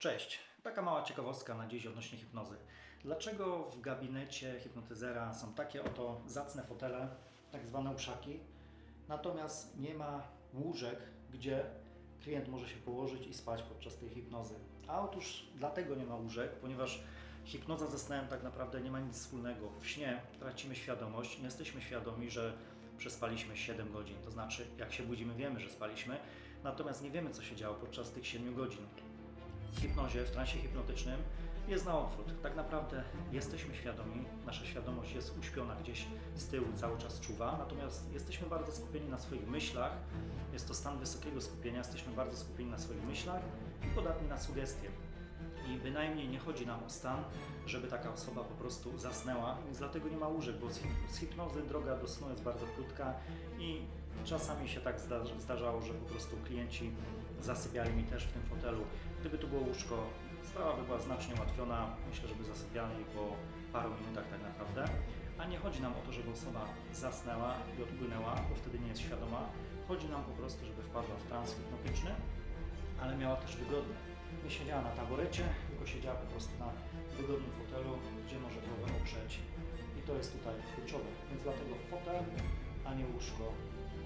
Cześć, taka mała ciekawostka na dziś odnośnie hipnozy. Dlaczego w gabinecie hipnotyzera są takie oto zacne fotele, tak zwane uszaki, natomiast nie ma łóżek, gdzie klient może się położyć i spać podczas tej hipnozy? A otóż dlatego nie ma łóżek, ponieważ hipnoza ze snem tak naprawdę nie ma nic wspólnego. W śnie tracimy świadomość, nie jesteśmy świadomi, że przespaliśmy 7 godzin, to znaczy jak się budzimy wiemy, że spaliśmy, natomiast nie wiemy co się działo podczas tych 7 godzin hipnozie, w transie hipnotycznym jest na odwrót. Tak naprawdę jesteśmy świadomi, nasza świadomość jest uśpiona gdzieś z tyłu, cały czas czuwa, natomiast jesteśmy bardzo skupieni na swoich myślach. Jest to stan wysokiego skupienia, jesteśmy bardzo skupieni na swoich myślach i podatni na sugestie. I bynajmniej nie chodzi nam o stan, żeby taka osoba po prostu zasnęła, więc dlatego nie ma łóżek, bo z hip- z hipnozy droga do snu jest bardzo krótka i czasami się tak zda- zdarzało, że po prostu klienci zasypiali mi też w tym fotelu. Gdyby tu było łóżko, sprawa by była znacznie ułatwiona. Myślę, że by zasypiali po paru minutach tak naprawdę. A nie chodzi nam o to, żeby osoba zasnęła i odpłynęła, bo wtedy nie jest świadoma. Chodzi nam po prostu, żeby wpadła w trans hipnotyczny, ale miała też wygodne. Nie siedziała na taborecie, tylko siedziała po prostu na wygodnym fotelu, gdzie może głowę oprzeć. I to jest tutaj kluczowe. Więc dlatego fotel, a nie łóżko